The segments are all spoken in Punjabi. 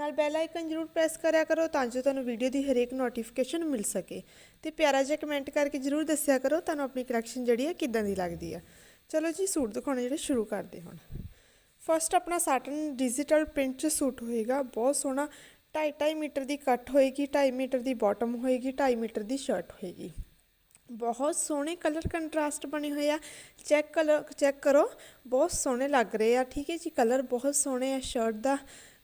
ਨਾਲ ਬੈਲ ਆਈਕਨ ਜ਼ਰੂਰ ਪ੍ਰੈਸ ਕਰਿਆ ਕਰੋ ਤਾਂ ਜੋ ਤੁਹਾਨੂੰ ਵੀਡੀਓ ਦੀ ਹਰੇਕ ਨੋਟੀਫਿਕੇਸ਼ਨ ਮਿਲ ਸਕੇ। ਤੇ ਪਿਆਰਾ ਜਿਹਾ ਕਮੈਂਟ ਕਰਕੇ ਜ਼ਰੂਰ ਦੱਸਿਆ ਕਰੋ ਤੁਹਾਨੂੰ ਆਪਣੀ ਕਲੈਕਸ਼ਨ ਜਿਹੜੀ ਹੈ ਕਿੱਦਾਂ ਦੀ ਲੱਗਦੀ ਆ। ਚਲੋ ਜੀ, ਸੂਟ ਦਿਖਾਉਣੇ ਜਿਹੜੇ ਸ਼ੁਰੂ ਕਰਦੇ ਹੁਣ। ਫਸਟ ਆਪਣਾ ਸਾਟਨ ਡਿਜੀਟਲ ਪ੍ਰਿੰਟ 'ਚ ਸੂਟ ਹੋਏਗਾ, ਬਹੁਤ ਸੋਹਣਾ 2.5 ਮੀਟਰ ਦੀ ਕੱਟ ਹੋਏਗੀ 2.5 ਮੀਟਰ ਦੀ ਬਾਟਮ ਹੋਏਗੀ 2.5 ਮੀਟਰ ਦੀ ਸ਼ਰਟ ਹੋਏਗੀ। ਬਹੁਤ ਸੋਹਣੇ ਕਲਰ ਕੰਟਰਾਸਟ ਬਣੇ ਹੋਏ ਆ। ਚੈੱਕ ਕਲਰ ਚੈੱਕ ਕਰੋ, ਬਹੁਤ ਸੋਹਣੇ ਲੱਗ ਰਹੇ ਆ। ਠੀਕ ਹੈ ਜੀ ਕਲਰ ਬਹੁਤ ਸੋਹਣੇ ਆ ਸ਼ਰਟ ਦਾ।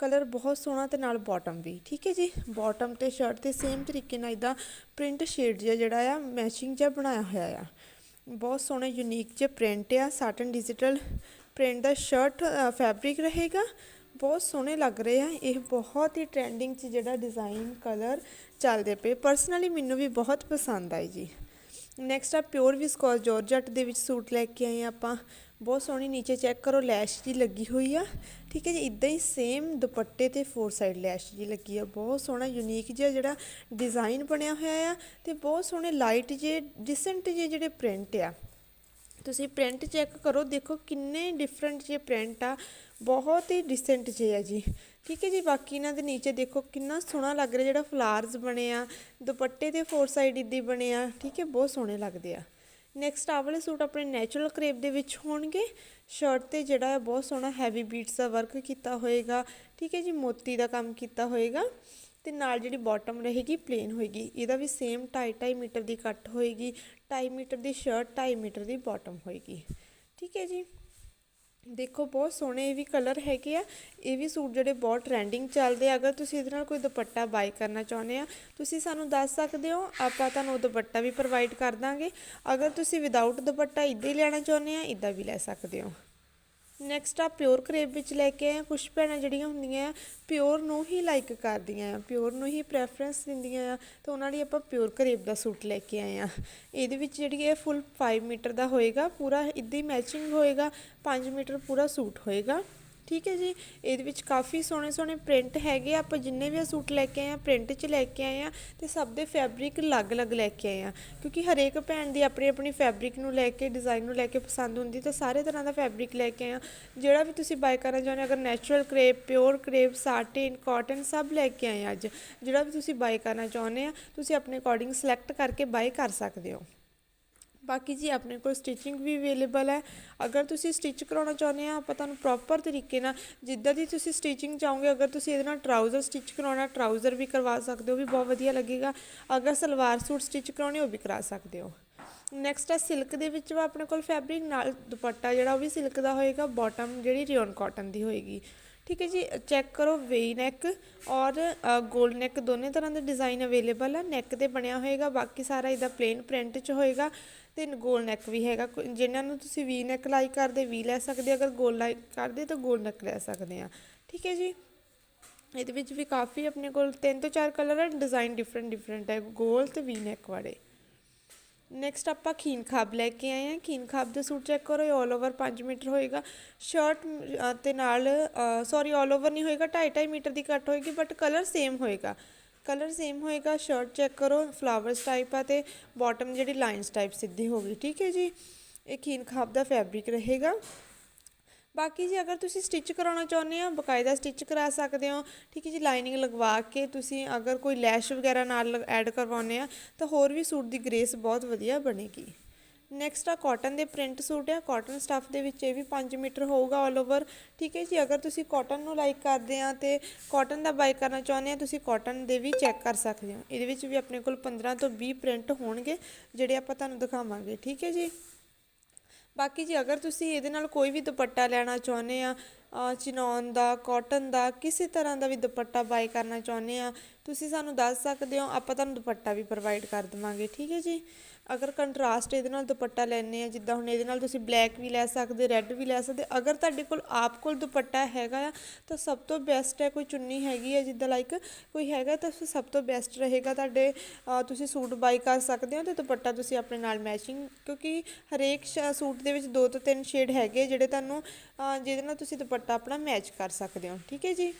ਕਲਰ ਬਹੁਤ ਸੋਹਣਾ ਤੇ ਨਾਲ ਬਾਟਮ ਵੀ, ਠੀਕ ਹੈ ਜੀ? ਬਾਟਮ ਤੇ ਸ਼ਰਟ ਤੇ ਸੇਮ ਤਰੀਕੇ ਨਾਲ ਇਦਾਂ ਪ੍ਰਿੰਟ ਸ਼ੇਡ ਜਿਹਾ ਜਿਹੜਾ ਆ ਮੈਚਿੰਗ ਜਿਹਾ ਬਣਾਇਆ ਹੋਇਆ ਆ। ਬਹੁਤ ਸੋਹਣੇ ਯੂਨੀਕ ਜਿਹਾ ਪ੍ਰਿੰਟ ਆ ਸਾਟਨ ਡਿਜੀਟਲ ਪ੍ਰਿੰਟ ਦਾ ਸ਼ਰਟ ਫੈਬਰਿਕ ਰਹੇਗਾ। ਬਹੁਤ ਸੋਹਣੇ ਲੱਗ ਰਹੇ ਆ, ਇਹ ਬਹੁਤ ਹੀ ਟ੍ਰੈਂਡਿੰਗ 'ਚ ਜਿਹੜਾ ਡਿਜ਼ਾਈਨ ਕਲਰ ਚੱਲਦੇ ਪਏ। ਪਰਸਨਲੀ ਮੈਨੂੰ ਵੀ ਬਹੁਤ ਪਸੰਦ ਆਈ ਜੀ। ਨੈਕਸਟ ਆ ਪਿਓਰ ਵਿਸਕੋਸ ਜੋਰਜਟ ਦੇ ਵਿੱਚ ਸੂਟ ਲੈ ਕੇ ਆਏ ਹਾਂ ਆਪਾਂ। ਬਹੁਤ ਸੋਹਣੀ ਨੀਚੇ ਚੈੱਕ ਕਰੋ ਲੈਸ਼ ਜੀ ਲੱਗੀ ਹੋਈ ਆ। ਠੀਕ ਹੈ ਜੀ ਇਦਾਂ ਹੀ ਸੇਮ ਦੁਪੱਟੇ ਤੇ ਫੋਰ ਸਾਈਡ ਲੈਸ਼ ਜੀ ਲੱਗੀ ਆ। ਬਹੁਤ ਸੋਹਣਾ ਯੂਨੀਕ ਜਿਹਾ ਜਿਹੜਾ ਡਿਜ਼ਾਈਨ ਬਣਿਆ ਹੋਇਆ ਆ ਤੇ ਬਹੁਤ ਸੋਹਣੇ ਲਾਈਟ ਜੇ ਡਿਸੈਂਟ ਜੇ ਜਿਹੜੇ ਪ੍ਰਿੰਟ ਆ। ਤੁਸੀਂ ਪ੍ਰਿੰਟ ਚੈੱਕ ਕਰੋ, ਦੇਖੋ ਕਿੰਨੇ ਡਿਫਰੈਂਟ ਜੇ ਪ੍ਰਿੰਟ ਆ। ਬਹੁਤ ਹੀ ਡਿਸੈਂਟ ਜੇ ਆ ਜੀ। ਠੀਕ ਹੈ ਜੀ, ਬਾਕੀ ਇਹਨਾਂ ਦੇ ਨੀਚੇ ਦੇਖੋ ਕਿੰਨਾ ਸੋਹਣਾ ਲੱਗ ਰਿਹਾ ਜਿਹੜਾ ਫਲਾਰਸ ਬਣੇ ਆ, ਦੁਪੱਟੇ ਤੇ ਫੋਰ ਸਾਈਡ ਇੱਦੀ ਬਣੇ ਆ, ਠੀਕ ਹੈ, ਬਹੁਤ ਸੋਹਣੇ ਲੱਗਦੇ ਆ। ਨੈਕਸਟ ਆਹ ਵਾਲੇ ਸੂਟ ਆਪਣੇ ਨੈਚੁਰਲ ਕਰੇਪ ਦੇ ਵਿੱਚ ਹੋਣਗੇ। ਸ਼ਰਟ ਤੇ ਜਿਹੜਾ ਹੈ ਬਹੁਤ ਸੋਹਣਾ ਹੈਵੀ ਬੀਟਸ ਦਾ ਵਰਕ ਕੀਤਾ ਹੋਏਗਾ, ਠੀਕ ਹੈ ਜੀ, ਮੋਤੀ ਦਾ ਕੰਮ ਕੀਤਾ ਹੋਏਗਾ ਤੇ ਨਾਲ ਜਿਹੜੀ ਬਾਟਮ ਰਹੇਗੀ ਪਲੇਨ ਹੋਏਗੀ। ਇਹਦਾ ਵੀ ਸੇਮ 2.5 ਮੀਟਰ ਦੀ ਕੱਟ ਹੋਏਗੀ 2.5 ਮੀਟਰ ਦੀ ਸ਼ਰਟ 2.5 ਮੀਟਰ ਦੀ ਬਾਟਮ ਹੋਏਗੀ। ਠੀਕ ਹੈ ਜੀ। ਦੇਖੋ, ਬਹੁਤ ਸੋਹਣੇ ਇਹ ਵੀ ਕਲਰ ਹੈਗੇ ਆ। ਇਹ ਵੀ ਸੂਟ ਜਿਹੜੇ ਬਹੁਤ ਟ੍ਰੈਂਡਿੰਗ ਚੱਲਦੇ ਆ। ਅਗਰ ਤੁਸੀਂ ਇਹਦੇ ਨਾਲ ਕੋਈ ਦੁਪੱਟਾ ਬਾਈ ਕਰਨਾ ਚਾਹੁੰਦੇ ਆ, ਤੁਸੀਂ ਸਾਨੂੰ ਦੱਸ ਸਕਦੇ ਹੋ, ਆਪਾਂ ਤੁਹਾਨੂੰ ਉਹ ਦੁਪੱਟਾ ਵੀ ਪ੍ਰੋਵਾਈਡ ਕਰ ਦਾਂਗੇ। ਅਗਰ ਤੁਸੀਂ ਵਿਦਆਊਟ ਦੁਪੱਟਾ ਇੱਦਾਂ ਹੀ ਲੈਣਾ ਚਾਹੁੰਦੇ ਆ ਇੱਦਾਂ ਵੀ ਲੈ ਸਕਦੇ ਹੋ। ਨੈਕਸਟ ਆ ਪਿਓਰ ਕਰੇਪ ਵਿੱਚ ਲੈ ਕੇ ਆਏ ਕੁਝ ਭੈਣਾਂ ਜਿਹੜੀਆਂ ਹੁੰਦੀਆਂ ਆ ਪਿਓਰ ਨੂੰ ਹੀ ਲਾਈਕ ਕਰਦੀਆਂ ਆ। ਪਿਓਰ ਨੂੰ ਹੀ ਪ੍ਰੈਫਰੈਂਸ ਦਿੰਦੀਆਂ ਆ। ਤਾਂ ਉਹਨਾਂ ਲਈ ਆਪਾਂ ਪਿਓਰ ਕਰੇਪ ਦਾ ਸੂਟ ਲੈ ਕੇ ਆਏ ਆ ਇਹਦੇ ਵਿੱਚ ਜਿਹੜੀ ਇਹ ਫੁੱਲ 5 ਮੀਟਰ ਦਾ ਹੋਏਗਾ, ਪੂਰਾ ਇੱਦਾਂ ਹੀ ਮੈਚਿੰਗ ਹੋਏਗਾ। 5 ਮੀਟਰ ਪੂਰਾ ਸੂਟ ਹੋਏਗਾ। ਠੀਕ ਹੈ ਜੀ। ਇਹਦੇ ਵਿੱਚ ਕਾਫੀ ਸੋਹਣੇ ਸੋਹਣੇ ਪ੍ਰਿੰਟ ਹੈਗੇ ਆ। ਆਪਾਂ ਜਿੰਨੇ ਵੀ ਆ ਸੂਟ ਲੈ ਕੇ ਆਏ ਆ ਪ੍ਰਿੰਟ 'ਚ ਲੈ ਕੇ ਆਏ ਆ ਤੇ ਸਭ ਦੇ ਫੈਬਰਿਕ ਅਲੱਗ-ਅਲੱਗ ਲੈ ਕੇ ਆਏ ਆ। ਕਿਉਂਕਿ ਹਰੇਕ ਭੈਣ ਦੀ ਆਪਣੀ ਆਪਣੀ ਫੈਬਰਿਕ ਨੂੰ ਲੈ ਕੇ ਡਿਜ਼ਾਈਨ ਨੂੰ ਲੈ ਕੇ ਪਸੰਦ ਹੁੰਦੀ ਤਾਂ ਸਾਰੇ ਤਰ੍ਹਾਂ ਦਾ ਫੈਬਰਿਕ ਲੈ ਕੇ ਆਏ ਆ। ਜਿਹੜਾ ਵੀ ਤੁਸੀਂ ਬਾਈ ਕਰਨਾ ਚਾਹੁੰਦੇ ਹੋ, ਅਗਰ natural crepe pure crepe satin cotton ਸਭ ਲੈ ਕੇ ਆਏ ਆ ਅੱਜ। ਜਿਹੜਾ ਵੀ ਤੁਸੀਂ ਬਾਈ ਕਰਨਾ ਚਾਹੁੰਦੇ ਆ, ਤੁਸੀਂ ਆਪਣੇ ਅਕੋਰਡਿੰਗ ਸਿਲੈਕਟ ਕਰਕੇ ਬਾਈ ਕਰ ਸਕਦੇ ਹੋ। ਬਾਕੀ ਜੀ ਆਪਣੇ ਕੋਲ ਸਟਿਚਿੰਗ ਵੀ ਅਵੇਲੇਬਲ ਹੈ। ਅਗਰ ਤੁਸੀਂ ਸਟਿਚ ਕਰਾਉਣਾ ਚਾਹੁੰਦੇ ਆ, ਆਪਾਂ ਤੁਹਾਨੂੰ ਪ੍ਰੋਪਰ ਤਰੀਕੇ ਨਾਲ ਜਿੱਦਾਂ ਦੀ ਤੁਸੀਂ ਸਟਿਚਿੰਗ ਚਾਹੋਗੇ, ਅਗਰ ਤੁਸੀਂ ਇਹਦੇ ਨਾਲ ਟਰਾਊਜ਼ਰ ਸਟਿਚ ਕਰਾਉਣਾ ਟਰਾਊਜ਼ਰ ਵੀ ਕਰਵਾ ਸਕਦੇ ਹੋ ਵੀ ਬਹੁਤ ਵਧੀਆ ਲੱਗੇਗਾ। ਅਗਰ ਸਲਵਾਰ ਸੂਟ ਸਟਿਚ ਕਰਾਉਣੇ, ਉਹ ਵੀ ਕਰਾ ਸਕਦੇ ਹੋ। ਨੈਕਸਟ ਆ ਸਿਲਕ ਦੇ ਵਿੱਚ ਵਾ ਆਪਣੇ ਕੋਲ ਫੈਬਰਿਕ ਨਾਲ ਦੁਪੱਟਾ ਜਿਹੜਾ, ਉਹ ਵੀ ਸਿਲਕ ਦਾ ਹੋਏਗਾ। ਬਾਟਮ ਜਿਹੜੀ ਰਿਓਨ ਕਾਟਨ ਦੀ ਹੋਏਗੀ। ਠੀਕ ਹੈ ਜੀ ਚੈੱਕ ਕਰੋ ਵੇਈ ਨੈਕ ਔਰ ਗੋਲ ਨੈਕ ਦੋਨੇ ਤਰ੍ਹਾਂ ਦੇ ਡਿਜ਼ਾਈਨ ਅਵੇਲੇਬਲ ਆ। ਨੈਕ ਤੇ ਬਣਿਆ ਹੋਏਗਾ, ਬਾਕੀ ਸਾਰਾ ਇਹਦਾ ਪਲੇਨ ਪ੍ਰਿੰਟ 'ਚ ਹੋਏਗਾ ਤੇ ਗੋਲ ਨੈਕ ਵੀ ਹੈਗਾ। ਕੋਈ- ਜਿਨ੍ਹਾਂ ਨੂੰ ਤੁਸੀਂ ਵੀ ਨੈਕ ਲਾਈਕ ਕਰਦੇ ਵੀ ਲੈ ਸਕਦੇ ਅਗਰ ਗੋਲ ਲਾਈਕ ਕਰਦੇ ਤਾਂ ਗੋਲ ਨੈਕ ਲੈ ਸਕਦੇ ਆ। ਠੀਕ ਹੈ ਜੀ? ਇਹਦੇ ਵਿੱਚ ਵੀ ਕਾਫੀ ਆਪਣੇ ਕੋਲ ਤਿੰਨ ਤੋਂ ਚਾਰ ਕਲਰ ਆ। ਡਿਜ਼ਾਈਨ ਡਿਫਰੈਂਟ ਡਿਫਰੈਂਟ ਹੈ ਗੋਲ ਤੇ ਵੀ ਨੈਕ ਵਾਲੇ। ਨੈਕਸਟ ਆਪਾਂ ਖੀਨ ਖਾਬ ਲੈ ਕੇ ਆਏ ਹਾਂ। ਖੀਨ ਖਾਬ ਦਾ ਸੂਟ ਚੈੱਕ ਕਰੋ, ਇਹ 올 ਓਵਰ 5 ਮੀਟਰ ਹੋਏਗਾ। ਸ਼ਰਟ ਤੇ ਨਾਲ ਸੌਰੀ 올 ਓਵਰ ਨਹੀਂ ਹੋਏਗਾ 2.5 ਮੀਟਰ ਦੀ ਕੱਟ ਹੋਏਗੀ ਬਟ ਕਲਰ ਸੇਮ ਹੋਏਗਾ। ਕਲਰ ਸੇਮ ਹੋਏਗਾ ਸ਼ਰਟ ਚੈੱਕ ਕਰੋ ਫਲਾਵਰਸ ਟਾਈਪ ਆ ਤੇ ਬਾਟਮ ਜਿਹੜੀ ਲਾਈਨਸ ਟਾਈਪ ਸਿੱਧੀ ਹੋਗੀ ਠੀਕ ਹੈ ਜੀ? ਇਹ ਖੀਨ ਖਾਬ ਦਾ ਫੈਬਰਿਕ ਰਹੇਗਾ। ਬਾਕੀ ਜੀ ਅਗਰ ਤੁਸੀਂ ਸਟਿਚ ਕਰਾਉਣਾ ਚਾਹੁੰਦੇ ਹੋ, ਬਕਾਇਦਾ ਸਟਿਚ ਕਰਾ ਸਕਦੇ ਹੋ। ਠੀਕ ਹੈ ਜੀ ਲਾਈਨਿੰਗ ਲਗਵਾ ਕੇ ਤੁਸੀਂ ਅਗਰ ਕੋਈ ਲੈਸ਼ ਵਗੈਰਾ ਨਾਲ ਐਡ ਕਰਵਾਉਂਦੇ ਆ, ਤਾਂ ਹੋਰ ਵੀ ਸੂਟ ਦੀ ਗ੍ਰੇਸ ਬਹੁਤ ਵਧੀਆ ਬਣੇਗੀ। ਨੈਕਸਟ ਆ ਕਾਟਨ ਦੇ ਪ੍ਰਿੰਟ ਸੂਟ ਆ। ਕਾਟਨ ਸਟੱਫ ਦੇ ਵਿੱਚ ਇਹ ਵੀ 5 ਮੀਟਰ ਹੋਊਗਾ ਆਲ ਓਵਰ ਠੀਕ ਹੈ ਜੀ, ਅਗਰ ਤੁਸੀਂ ਕਾਟਨ ਨੂੰ ਲਾਈਕ ਕਰਦੇ ਆ ਤੇ ਕਾਟਨ ਦਾ ਬਾਈ ਕਰਨਾ ਚਾਹੁੰਦੇ ਆ, ਤੁਸੀਂ ਕਾਟਨ ਦੇ ਵੀ ਚੈੱਕ ਕਰ ਸਕਦੇ ਹੋ। ਇਹਦੇ ਵਿੱਚ ਵੀ ਆਪਣੇ ਕੋਲ 15 ਤੋਂ 20 ਪ੍ਰਿੰਟ ਹੋਣਗੇ, ਜਿਹੜੇ ਆਪਾਂ ਤੁਹਾਨੂੰ ਦਿਖਾਵਾਂਗੇ। ਠੀਕ ਹੈ ਜੀ? ਬਾਕੀ ਜੀ, ਅਗਰ ਤੁਸੀਂ ਇਹਦੇ ਨਾਲ ਕੋਈ ਵੀ ਦੁਪੱਟਾ ਲੈਣਾ ਚਾਹੁੰਦੇ ਆ ਚਿਨੌਨ ਦਾ ਕਾਟਨ ਦਾ, ਕਿਸੇ ਤਰ੍ਹਾਂ ਦਾ ਵੀ ਦੁਪੱਟਾ ਬਾਈ ਕਰਨਾ ਚਾਹੁੰਦੇ ਆ, ਤੁਸੀਂ ਸਾਨੂੰ ਦੱਸ ਸਕਦੇ ਹੋ, ਆਪਾਂ ਤੁਹਾਨੂੰ ਦੁਪੱਟਾ ਵੀ ਪ੍ਰੋਵਾਈਡ ਕਰ ਦੇਵਾਂਗੇ, ਠੀਕ ਹੈ ਜੀ? ਅਗਰ ਕੰਟਰਾਸਟ ਇਹਦੇ ਨਾਲ ਦੁਪੱਟਾ ਲੈਣੇ ਆ ਜਿੱਦਾਂ ਹੁਣ ਇਹਦੇ ਨਾਲ ਤੁਸੀਂ ਬਲੈਕ ਵੀ ਲੈ ਸਕਦੇ ਰੈੱਡ ਵੀ ਲੈ ਸਕਦੇ, ਅਗਰ ਤੁਹਾਡੇ ਕੋਲ ਆਪ ਕੋਲ ਦੁਪੱਟਾ ਹੈਗਾ ਆ, ਤਾਂ ਸਭ ਤੋਂ ਬੈਸਟ ਹੈ ਕੋਈ ਚੁੰਨੀ ਹੈਗੀ ਹੈ ਜਿੱਦਾਂ ਲਾਈਕ ਕੋਈ ਹੈਗਾ ਤਾਂ ਸਭ ਤੋਂ ਬੈਸਟ ਰਹੇਗਾ ਤੁਹਾਡੇ ਤੁਸੀਂ ਸੂਟ ਬਾਈ ਕਰ ਸਕਦੇ ਹੋ ਤੇ ਦੁਪੱਟਾ ਤੁਸੀਂ ਆਪਣੇ ਨਾਲ ਮੈਚਿੰਗ ਕਿਉਂਕਿ ਹਰੇਕ ਸ਼- ਸੂਟ ਦੇ ਵਿੱਚ ਦੋ ਤੋਂ ਤਿੰਨ ਸ਼ੇਡ ਹੈਗੇ ਜਿਹੜੇ ਤੁਹਾਨੂੰ ਜਿਹਦੇ ਨਾਲ ਤੁਸੀਂ ਦੁਪੱਟਾ ਆਪਣਾ ਮੈਚ ਕਰ ਸਕਦੇ ਹੋ, ਠੀਕ ਹੈ ਜੀ?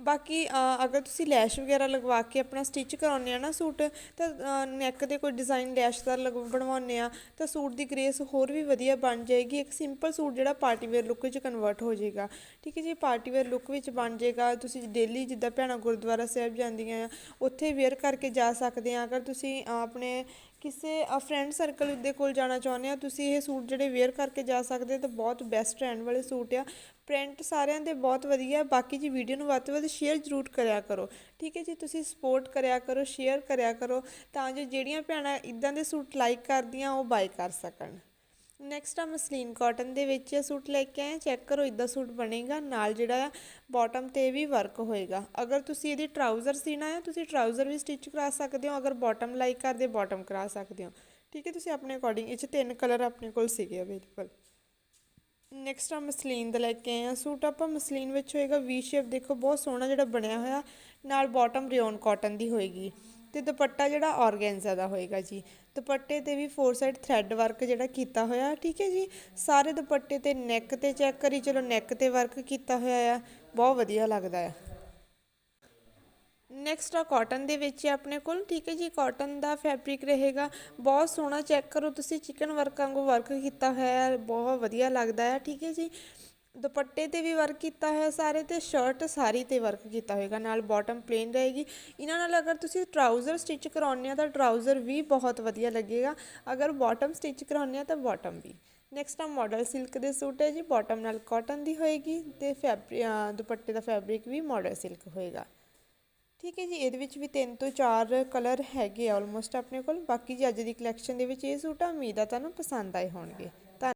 ਬਾਕੀ ਅਗਰ ਤੁਸੀਂ ਲੈਸ਼ ਵਗੈਰਾ ਲਗਵਾ ਕੇ ਆਪਣਾ ਸਟਿਚ ਕਰਾਉਂਦੇ ਆ ਨਾ ਸੂਟ, ਤਾਂ ਨੈਕ ਦੇ ਕੋਈ ਡਿਜ਼ਾਈਨ ਲੈਸ਼ ਦਾ ਲਗ, ਬਣਵਾਉਂਦੇ ਆ, ਤਾਂ ਸੂਟ ਦੀ ਗ੍ਰੇਸ ਹੋਰ ਵੀ ਵਧੀਆ ਬਣ ਜਾਏਗੀ। ਇੱਕ ਸਿੰਪਲ ਸੂਟ ਜਿਹੜਾ ਪਾਰਟੀ ਵੇਅਰ ਲੁੱਕ ਵਿੱਚ ਕਨਵਰਟ ਹੋ ਜਾਏਗਾ। ਠੀਕ ਹੈ ਜੀ ਪਾਰਟੀ ਵੇਅਰ ਲੁੱਕ ਵਿੱਚ ਬਣ ਜਾਏਗਾ। ਤੁਸੀਂ ਡੇਲੀ ਜਿੱਦਾਂ ਭੈਣਾਂ ਗੁਰਦੁਆਰਾ ਸਾਹਿਬ ਜਾਂਦੀਆਂ ਆ, ਉੱਥੇ ਵੇਅਰ ਕਰਕੇ ਜਾ ਸਕਦੇ ਆ। ਅਗਰ ਤੁਸੀਂ ਆਪਣੇ ਕਿਸੇ ਫਰੈਂਡ ਸਰਕਲ ਦੇ ਕੋਲ ਜਾਣਾ ਚਾਹੁੰਦੇ ਆ, ਤੁਸੀਂ ਇਹ ਸੂਟ ਜਿਹੜੇ ਵੇਅਰ ਕਰਕੇ ਜਾ ਸਕਦੇ ਤਾਂ ਬਹੁਤ ਬੈਸਟ ਟ੍ਰੈਂਡ ਵਾਲੇ ਸੂਟ ਆ। ਪ੍ਰਿੰਟ ਸਾਰਿਆਂ ਦੇ ਬਹੁਤ ਵਧੀਆ ਬਾਕੀ ਜੀ ਵੀਡੀਓ ਨੂੰ ਵੱਧ ਤੋਂ ਵੱਧ ਸ਼ੇਅਰ ਜ਼ਰੂਰ ਕਰਿਆ ਕਰੋ। ਠੀਕ ਹੈ ਜੀ, ਤੁਸੀਂ ਸਪੋਰਟ ਕਰਿਆ ਕਰੋ ਸ਼ੇਅਰ ਕਰਿਆ ਕਰੋ, ਤਾਂ ਜੋ ਜਿਹੜੀਆਂ ਭੈਣਾਂ ਇਦਾਂ ਦੇ ਸੂਟ ਲਾਈਕ ਕਰਦੀਆਂ, ਉਹ ਬਾਈ ਕਰ ਸਕਣ। ਨੈਕਸਟ ਆ ਮਸਲੀਨ ਕਾਟਨ ਦੇ ਵਿੱਚ ਸੂਟ ਲੈ ਕੇ ਆਏ ਚੈੱਕ ਕਰੋ, ਇਦਾਂ ਸੂਟ ਬਣੇਗਾ, ਨਾਲ ਜਿਹੜਾ ਆ ਬਾਟਮ ਤੇ ਵੀ ਵਰਕ ਹੋਏਗਾ। ਅਗਰ ਤੁਸੀਂ ਇਹਦੀ ਟਰਾਊਜ਼ਰ ਸੀਣਾ ਹੈ ਤੁਸੀਂ ਟਰਾਊਜ਼ਰ ਵੀ ਸਟਿਚ ਕਰਾ ਸਕਦੇ ਹੋ, ਅਗਰ ਬਾਟਮ ਲਾਈਕ ਕਰਦੇ ਬਾਟਮ ਕਰਾ ਸਕਦੇ ਹੋ। ਠੀਕ ਹੈ, ਤੁਸੀਂ ਆਪਣੇ ਅਕੋਰਡਿੰਗ ਇਹ 'ਚ ਤਿੰਨ ਕਲਰ ਆਪਣੇ ਕੋਲ ਸੀਗੇ ਅਵੇਲੇਬਲ ਨੈਕਸਟ ਆ ਮਸਲੀਨ ਦਾ ਲੈ ਕੇ ਆਏ ਆ। ਸੂਟ ਆਪਾਂ ਮਸਲੀਨ ਵਿੱਚ ਹੋਏਗਾ ਵੀ ਸ਼ੇਪ ਦੇਖੋ ਬਹੁਤ ਸੋਹਣਾ ਜਿਹੜਾ ਬਣਿਆ ਹੋਇਆ, ਨਾਲ ਬਾਟਮ ਰਿਓਨ ਕਾਟਨ ਦੀ ਹੋਏਗੀ। ਤੇ ਦੁਪੱਟਾ ਜਿਹੜਾ ਔਰਗੈਂਜ਼ਾ ਦਾ ਹੋਏਗਾ ਜੀ। ਦੁਪੱਟੇ ਤੇ ਵੀ ਫੋਰ ਸਾਈਡ ਥ੍ਰੈਡ ਵਰਕ ਜਿਹੜਾ ਕੀਤਾ ਹੋਇਆ, ਠੀਕ ਹੈ ਜੀ? ਸਾਰੇ ਦੁਪੱਟੇ ਤੇ ਨੈਕ ਤੇ ਚੈੱਕ ਕਰੀ, ਚਲੋ ਨੈਕ ਤੇ ਵਰਕ ਕੀਤਾ ਹੋਇਆ ਆ, ਬਹੁਤ ਵਧੀਆ ਲੱਗਦਾ ਆ। ਨੈਕਸਟ ਆ ਕਾਟਨ ਦੇ ਵਿੱਚ ਹੈ ਆਪਣੇ ਕੋਲ, ਠੀਕ ਹੈ ਜੀ? ਕਾਟਨ ਦਾ ਫੈਬਰਿਕ ਰਹੇਗਾ। ਬਹੁਤ ਸੋਹਣਾ ਚੈੱਕ ਕਰੋ ਤੁਸੀਂ ਚਿਕਨ ਵਰਕ ਵਾਂਗੂ ਵਰਕ ਕੀਤਾ ਹੋਇਆ, ਬਹੁਤ ਵਧੀਆ ਲੱਗਦਾ ਹੈ ਠੀਕ ਹੈ ਜੀ? ਦੁਪੱਟੇ ਤੇ ਵੀ ਵਰਕ ਕੀਤਾ ਹੋਇਆ ਸਾਰੇ ਤੇ ਸ਼ਰਟ ਸਾਰੀ ਤੇ ਵਰਕ ਕੀਤਾ ਹੋਏਗਾ, ਨਾਲ ਬਾਟਮ ਪਲੇਨ ਰਹੇਗੀ। ਇਹਨਾਂ ਨਾਲ ਅਗਰ ਤੁਸੀਂ ਟਰਾਊਜ਼ਰ ਸਟਿਚ ਕਰਾਉਂਦੇ ਆ ਤਾਂ ਟਰਾਊਜ਼ਰ ਵੀ ਬਹੁਤ ਵਧੀਆ ਲੱਗੇਗਾ। ਅਗਰ ਬਾਟਮ ਸਟਿਚ ਕਰਾਉਂਦੇ ਆ ਤਾਂ ਬਾਟਮ ਵੀ। ਨੈਕਸਟ ਆ ਮਾਡਲ ਸਿਲਕ ਦੇ ਸੂਟ ਹੈ ਜੀ ਬਾਟਮ ਨਾਲ ਕਾਟਨ ਦੀ ਹੋਏਗੀ ਤੇ ਫੈਬਰਿਕ ਦੁਪੱਟੇ ਦਾ ਫੈਬਰਿਕ ਵੀ ਮਾਡਲ ਸਿਲਕ ਹੋਏਗਾ। ਠੀਕ ਹੈ ਜੀ, ਇਹਦੇ ਵਿੱਚ ਵੀ ਤਿੰਨ ਤੋਂ ਚਾਰ ਕਲਰ ਹੈਗੇ ਆ ਆਲਮੋਸਟ ਆਪਣੇ ਕੋਲ। ਬਾਕੀ ਜੀ ਅੱਜ ਦੀ ਕਲੈਕਸ਼ਨ ਦੇ ਵਿੱਚ ਇਹ ਸੂਟ ਆ, ਉਮੀਦ ਆ ਤੁਹਾਨੂੰ ਪਸੰਦ ਆਏ ਹੋਣਗੇ।